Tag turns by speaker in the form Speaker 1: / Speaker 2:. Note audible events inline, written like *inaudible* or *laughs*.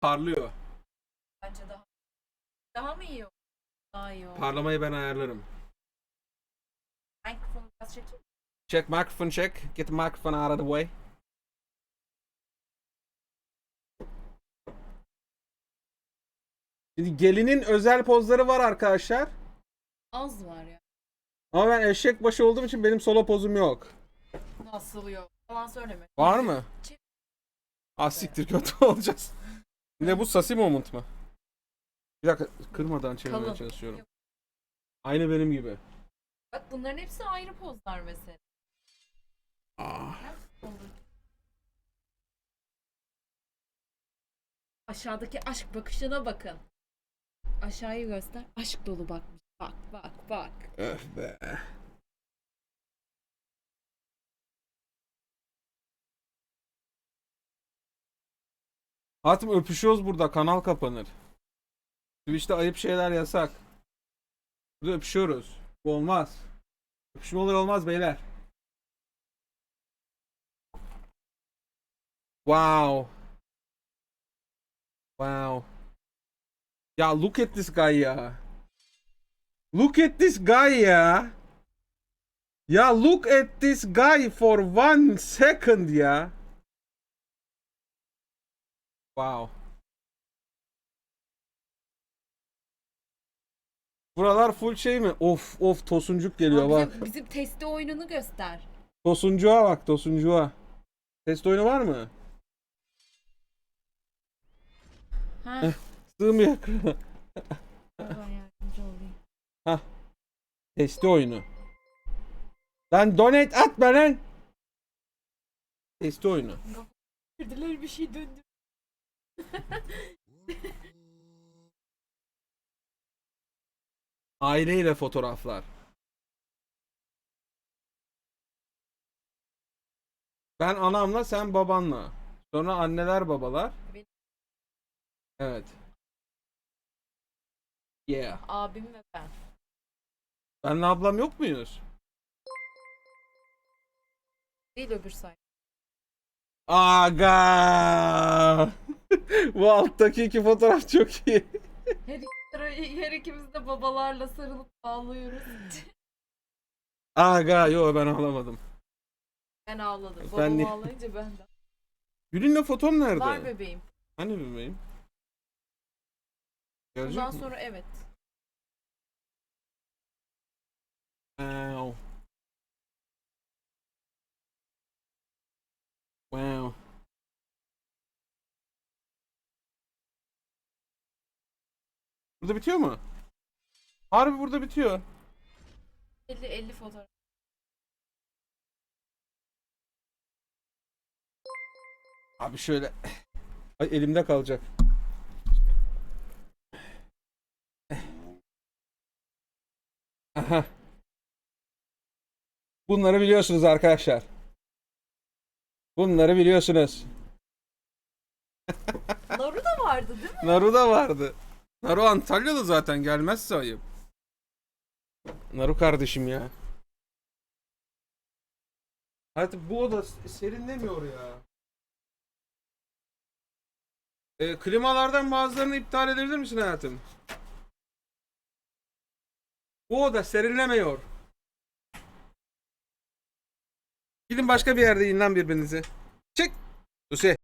Speaker 1: Parlıyor.
Speaker 2: Bence daha daha mı iyi olur? Daha iyi olur.
Speaker 1: Parlamayı ben ayarlarım.
Speaker 2: Mikrofonu biraz çekeyim. mi?
Speaker 1: Check microphone check. Get the microphone out of the way. Şimdi gelinin özel pozları var arkadaşlar.
Speaker 2: Az var ya.
Speaker 1: Ama ben eşek başı olduğum için benim solo pozum yok.
Speaker 2: Nasıl yok? Falan söyleme.
Speaker 1: Var mı?
Speaker 2: Çek-
Speaker 1: Ah siktir kötü *laughs* olacağız. Ne bu sasi moment mı? Bir dakika kırmadan çevirmeye
Speaker 2: Kalın.
Speaker 1: çalışıyorum.
Speaker 2: Yok.
Speaker 1: Aynı benim gibi.
Speaker 2: Bak bunların hepsi ayrı pozlar mesela.
Speaker 1: Ah.
Speaker 2: Aşağıdaki aşk bakışına bakın. Aşağıyı göster. Aşk dolu bakmış. Bak bak bak.
Speaker 1: Öf be. Hatım öpüşüyoruz burada. Kanal kapanır. Twitch'te ayıp şeyler yasak. Burada öpüşüyoruz. Bu olmaz. Öpüşme olur olmaz beyler. Wow. Wow. Ya look at this guy ya. Look at this guy ya. Ya look at this guy for one second ya. Wow. Buralar full şey mi? Of of tosuncuk geliyor
Speaker 2: Ama
Speaker 1: bak.
Speaker 2: bizim, bizim testi oyununu göster.
Speaker 1: Tosuncuğa bak tosuncuğa. Test oyunu var mı?
Speaker 2: Ha.
Speaker 1: Eh. Sığmıyor.
Speaker 2: yardımcı olayım.
Speaker 1: Testi oyunu. Lan donate atma lan. Testi oyunu.
Speaker 2: Girdiler bir şey döndü.
Speaker 1: Aileyle fotoğraflar. Ben anamla sen babanla. Sonra anneler babalar.
Speaker 2: Benim-
Speaker 1: Evet. Yeah.
Speaker 2: Abim ve ben.
Speaker 1: Benle ablam yok muyuz?
Speaker 2: Değil öbür say.
Speaker 1: Aga. Bu alttaki iki fotoğraf çok iyi.
Speaker 2: Her, her ikimiz de babalarla sarılıp ağlıyoruz.
Speaker 1: Aga yo ben ağlamadım.
Speaker 2: ben ağladım.
Speaker 1: Ben
Speaker 2: Babam
Speaker 1: de-
Speaker 2: ağlayınca ben de.
Speaker 1: Gül'ünle fotom nerede?
Speaker 2: Var bebeğim.
Speaker 1: Hani bebeğim? Görecek
Speaker 2: Bundan
Speaker 1: mi?
Speaker 2: sonra evet.
Speaker 1: Wow. Wow. Burada bitiyor mu? Harbi burada bitiyor.
Speaker 2: 50 50 fotoğraf.
Speaker 1: Abi şöyle. Ay elimde kalacak. Aha. Bunları biliyorsunuz arkadaşlar. Bunları biliyorsunuz.
Speaker 2: Naru da vardı değil mi?
Speaker 1: Naru da vardı. Naru Antalya'da zaten gelmezse ayıp. Naru kardeşim ya. Hadi bu oda serinlemiyor ya. E, klimalardan bazılarını iptal edebilir misin hayatım? Bu oda serinlemiyor. Gidin başka bir yerde yiyin lan birbirinizi. Çık. Lucy.